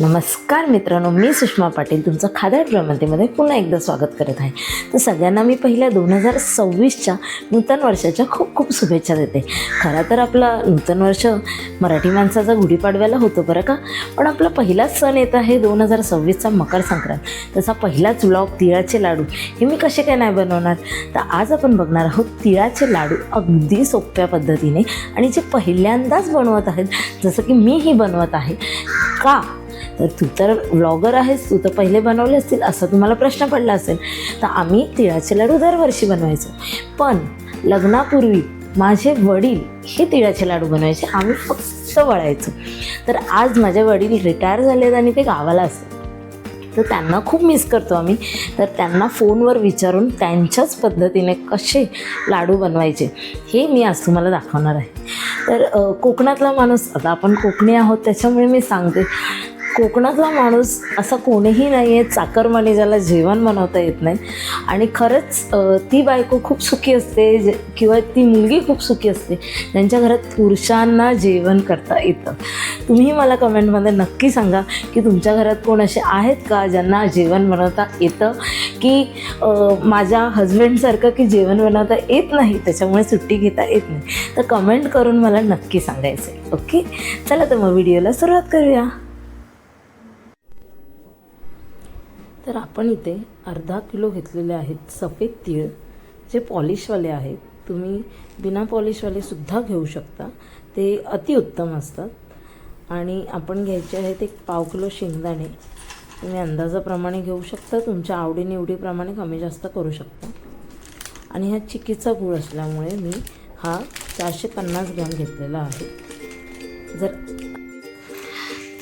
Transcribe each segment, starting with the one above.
नमस्कार मित्रांनो मी सुषमा पाटील तुमचं खाद्या प्रमतेमध्ये पुन्हा एकदा स्वागत करत आहे. तर सगळ्यांना मी पहिल्या दोन हजार सव्वीसच्या नूतन वर्षाच्या खूप खूप शुभेच्छा देते. खरं तर आपलं नूतन वर्ष मराठी माणसाचा गुढीपाडव्याला होतो बरं का? पण आपला पहिलाच सण येत आहे दोन हजार सव्वीसचा मकर संक्रांत. तसा पहिलाच व्लॉग तिळाचे लाडू हे मी कसे काय नाही बनवणार? तर आज आपण बघणार आहोत तिळाचे लाडू अगदी सोप्या पद्धतीने आणि जे पहिल्यांदाच बनवत आहेत जसं की मीही बनवत आहे का? तर तू तर व्लॉगर आहेस तू तर पहिले बनवले असतील असा तुम्हाला प्रश्न पडला असेल. तर आम्ही तिळाचे लाडू दरवर्षी बनवायचो. पण लग्नापूर्वी माझे वडील हे तिळाचे लाडू बनवायचे आम्ही फक्त वळायचो. तर आज माझे वडील रिटायर झालेत आणि ते गावाला असतात. तर त्यांना खूप मिस करतो आम्ही. तर त्यांना फोनवर विचारून त्यांच्याच पद्धतीने कसे लाडू बनवायचे हे मी आज तुम्हाला दाखवणार आहे. तर कोकणातला माणूस आता आपण कोकणी आहोत त्याच्यामुळे मी सांगते. कोकणातला माणूस असा कोणीही नाही आहे चाकरमानी ज्याला जेवण बनवता येत नाही. आणि खरंच ती बायको खूप सुखी असते जे किंवा ती मुलगी खूप सुखी असते त्यांच्या घरात पुरुषांना जेवण करता येतं. तुम्ही मला कमेंटमध्ये नक्की सांगा की तुमच्या घरात कोण असे आहेत का ज्यांना जेवण बनवता येतं? की माझ्या हजबंडसारखं की जेवण बनवता येत नाही त्याच्यामुळे सुट्टी घेता येत नाही? तर कमेंट करून मला नक्की सांगायचं आहे ओके? चला तर मग व्हिडिओला सुरुवात करूया. तर आपण इथे अर्धा किलो घेतलेले आहेत सफेद तीळ जे पॉलिशवाले आहेत. तुम्ही बिना पॉलिशवाले सुद्धा घेऊ शकता. ते अतिउत्तम असतात. आणि आपण घ्यायचे आहेत एक पाव किलो शेंगदाणे. तुम्ही अंदाजाप्रमाणे घेऊ शकता. तुमच्या आवडीनिवडीप्रमाणे कमी जास्त करू शकता. आणि ह्या चिकीचा गूळ असल्यामुळे मी हा चारशे पन्नास ग्रॅम घेतलेला आहे. जर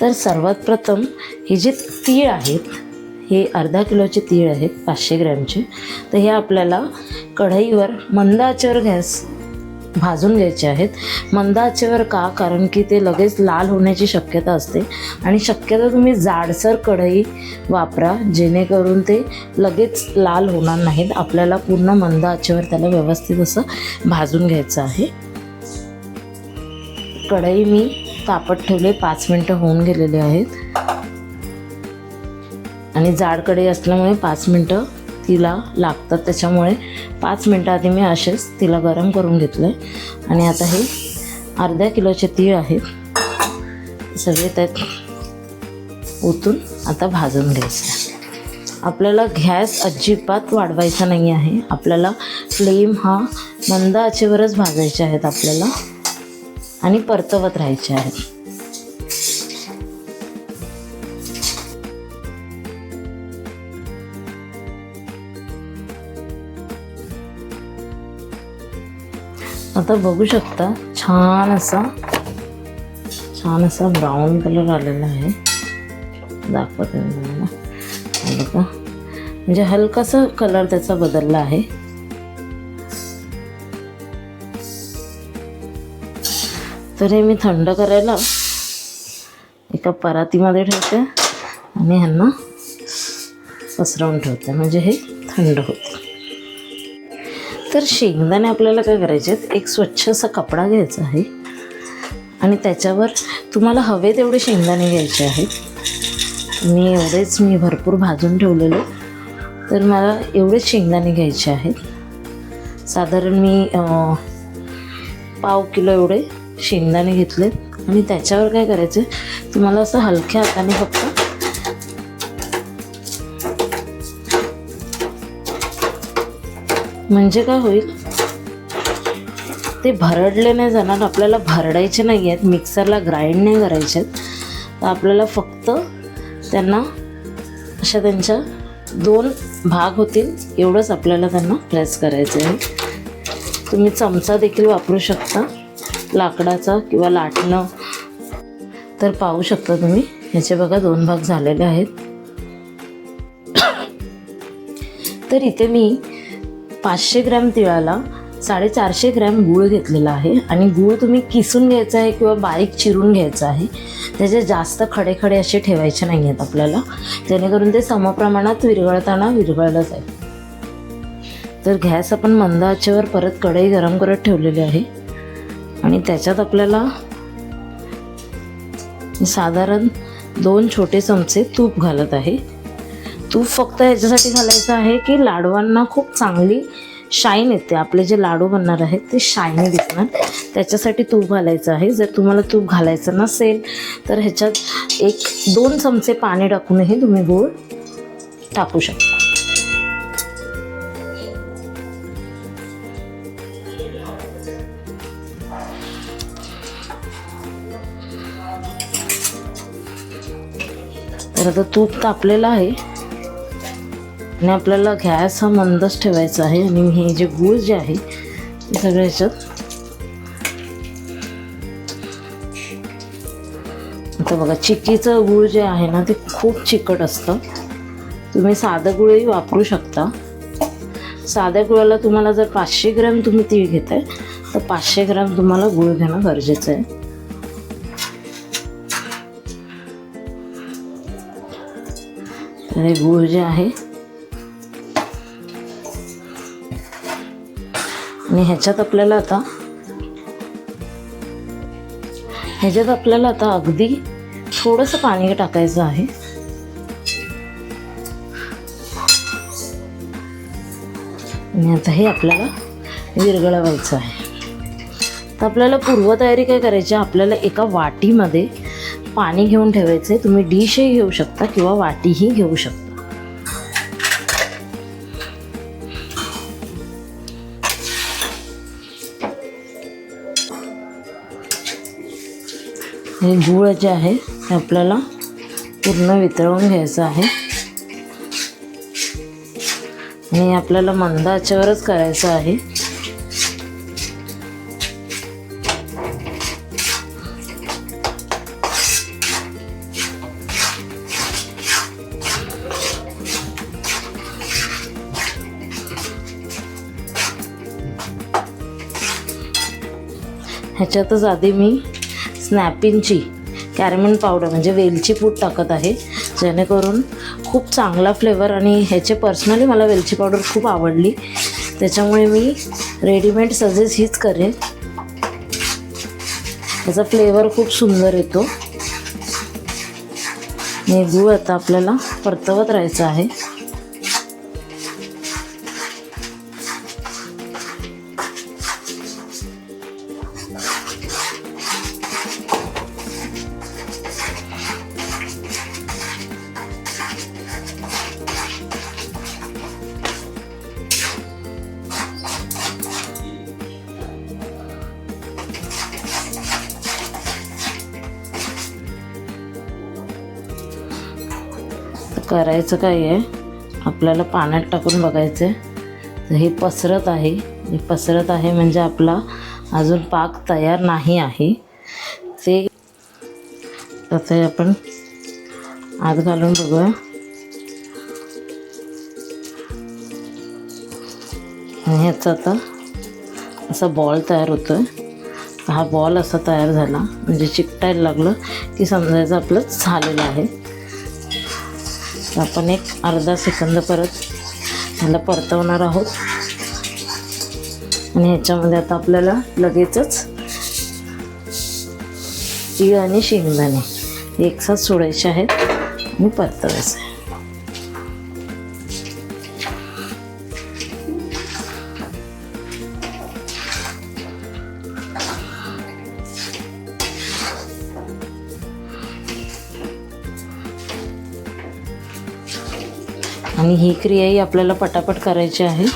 तर सर्वात प्रथम हे जे तीळ आहेत हे अर्धा किलोचे तीळ आहेत पाचशे ग्रॅमचे. तर हे आपल्याला कढईवर मंद आचेवर गॅस भाजून घ्यायचे आहेत. मंद आचेवर का? कारण की ते लगेच लाल होण्याची शक्यता असते. आणि शक्यतो तुम्ही जाडसर कढई वापरा जेणेकरून ते लगेच लाल होणार नाहीत. आपल्याला पूर्ण मंद आचेवर त्याला व्यवस्थित असं भाजून घ्यायचं आहे. कढई मी तापत ठेवले पाच मिनटं होऊन गेलेले आहेत. आणि जाडकडे असल्यामुळे पाच मिनटं तिला लागतात. त्याच्यामुळे पाच मिनटं आधी मी असेच तिला गरम करून घेतलं आहे आणि आता हे अर्ध्या किलोचे तीळ आहेत. सगळे त्यात ओतून आता भाजून घ्यायचे. आपल्याला गॅस अजिबात वाढवायचा नाही आहे. आपल्याला फ्लेम हा मंद आचेवरच भाजायचे आहेत आपल्याला. आणि परतवत राहायचे आहेत. आता बघू शकता छान असा छान असा ब्राऊन कलर आलेला आहे. दाखवत मी तुम्हाला. बघा. म्हणजे हलकासा कलर त्याचा बदलला आहे. तर हे मी थंड करायला एका परातीमध्ये ठेवते आणि ह्यांना पसरवून ठेवते. म्हणजे हे थंड होते. तर शेंगदाणे आपल्याला काय करायचे आहेत? एक स्वच्छ असा कपडा घ्यायचा आहे. आणि त्याच्यावर तुम्हाला हवे तेवढे शेंगदाणे घ्यायचे आहेत. मी एवढेच मी भरपूर भाजून ठेवलेले. तर मला एवढेच शेंगदाणे घ्यायचे आहेत. साधारण मी पाव किलो एवढे शेंगदाणे घेतलेत. आणि त्याच्यावर काय करायचं तुम्हाला असं हलक्या हाताने फक्त म्हणजे काय होईल? ते भरडले नाही जाणार आपल्याला भरडायचे नाही आहेत मिक्सरला ग्राइंड नाही करायचे आहेत. तर आपल्याला फक्त त्यांना अशा त्यांच्या दोन भाग होतील एवढंच आपल्याला त्यांना प्रेस करायचं आहे तुम्ही चमचा देखील वापरू शकता लाकडाचा किंवा लाटणं. तर पाहू शकता तुम्ही ह्याचे बघा दोन भाग झालेले आहेत. तर इथे मी पाचशे ग्रॅम तिळाला साडेचारशे ग्रॅम गूळ घेतलेला आहे. आणि गूळ तुम्ही किसून घ्यायचा आहे किंवा बारीक चिरून घ्यायचा आहे त्याचे जास्त खडे खडे असे ठेवायचे नाही आहेत आपल्याला. जेणेकरून ते समप्रमाणात विरघळताना विरघळलं जाईल तर गॅस आपण मंद आचेवर परत कढई गरम करत ठेवलेली आहे. आणि त्याच्यात आपल्याला साधारण दोन छोटे चमचे तूप घालत आहे. तूप फक्त याच्यासाठी घालायचं आहे की लाडवांना खूप चांगली शाईन येते. आपले जे लाडू बनणार आहेत ते शाईनी दिसणार. त्याच्यासाठी तूप घालायचं आहे. जर तुम्हाला तूप घालायचं नसेल तर ह्याच्यात एक दोन चमचे पाणी टाकूनही तुम्ही गूळ टाकू शकता. तर आता तूप तापलेलं आहे. आणि आपल्याला गॅस हा मंदच ठेवायचा आहे आणि हे जे गूळ जे आहे ते सगळं ह्याच्यात. आता बघा चिक्कीचं गूळ जे आहे ना ते खूप चिकट असतं. तुम्ही साधं गुळही वापरू शकता. साध्या गुळाला तुम्हाला जर पाचशे ग्रॅम तुम्ही तीळ घेताय तर पाचशे ग्रॅम तुम्हाला गुळ घेणं गरजेचं आहे. तर हे गूळ जे आहे आणि ह्याच्यात आपल्याला आता ह्याच्यात आपल्याला आता अगदी थोडंसं पाणी टाकायचं आहे. आणि आता हे आपल्याला विरघळवायचं आहे. तर आपल्याला पूर्वतयारी काय करायची आहे? आपल्याला एका वाटीमध्ये पाणी घेऊन ठेवायचं आहे तुम्ही डिशही घेऊ शकता किंवा वाटीही घेऊ शकता. हे गूळ जे आहे ते आपल्याला पूर्ण वितळवून घ्यायचं आहे. आणि आपल्याला मंदाच्यावरच करायचं आहे. ह्याच्यातच आधी मी स्नॅपिनची कॅरेमन पावडर म्हणजे वेलची पूड टाकत आहे. जेणेकरून खूप चांगला फ्लेवर आणि ह्याचे पर्सनली मला वेलची पावडर खूप आवडली. त्याच्यामुळे मी रेडीमेड सजेस्ट हीच करेन. त्याचा फ्लेवर खूप सुंदर येतो. आणि गूळ आता आपल्याला परतवत राहायचं आहे. करायचं काय आहे? आपल्याला पाण्यात टाकून बघायचं आहे हे पसरत आहे. हे पसरत आहे म्हणजे आपला अजून पाक तयार नाही आहे. ते आता आपण आत घालून बघूया. ह्याचा आता असा बॉल तयार होतो आहे हा बॉल असा तयार झाला. म्हणजे चिकटायला लागलं की समजायचं आपलं झालेलं आहे. आपण एक अर्धा सेकंद परत ह्याला परतवणार आहोत. आणि ह्याच्यामध्ये आता आपल्याला लगेचच तीळ आणि शेंगदाणे एकसाथ सोडायचे आहेत आणि परतवायचं आहे आणि ही क्रियाही आपल्याला पटापट करायची आहे.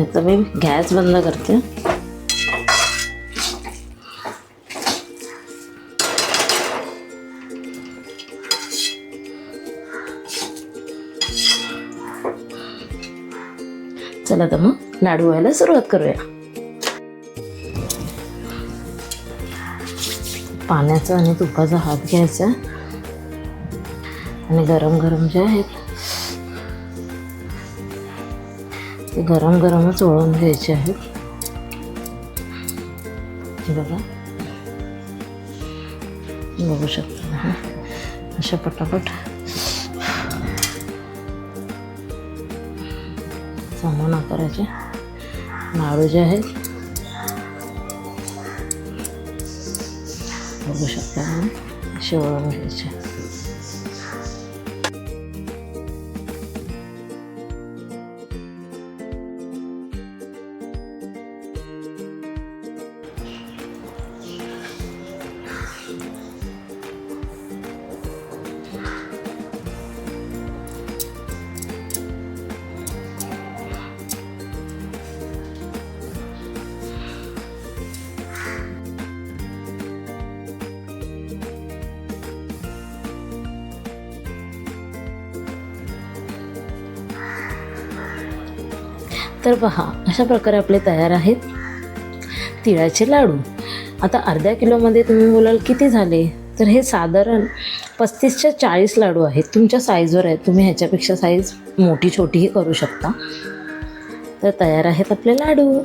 आता मी गॅस बंद करते. चला तर मग लाडू व्हायला सुरुवात करूया. पाण्याचा आणि तुपाचा हात घ्यायचा. आणि गरम गरम जे आहेत ते गरम गरमच वळून घ्यायचे आहेत. बघा. बघू शकता अशा पटापट. समान आकाराचे. लाडू जे आहेत. बघू शकता असे वळून घ्यायचे. तर पहा अशा प्रकारे आपले तयार आहेत तिळाचे लाडू. आता अर्ध्या किलोमध्ये तुम्ही बोलाल किती झाले? तर हे साधारण पस्तीसच्या चाळीस लाडू आहेत. तुमच्या साईजवर आहेत. तुम्ही ह्याच्यापेक्षा साईज मोठी छोटीही करू शकता. तर तयार आहेत आपले लाडू.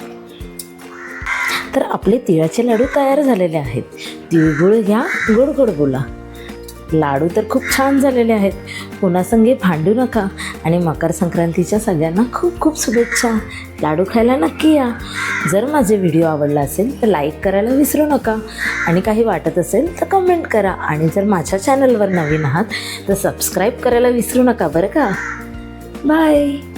तर आपले तिळाचे लाडू तयार झालेले आहेत. तिळगुळ घ्या गोड गोड बोला. लाडू तर खूप छान झालेले आहेत. कोणासंगे भांडू नका. आणि मकर संक्रांतीच्या सगळ्यांना खूप खूप शुभेच्छा. लाडू खायला नक्की या. जर माझे व्हिडिओ आवडला असेल तर लाईक करायला विसरू नका. आणि काही वाटत असेल तर कमेंट करा. आणि जर माझ्या चॅनलवर नवीन आहात तर सबस्क्राईब करायला विसरू नका बरं का? बाय.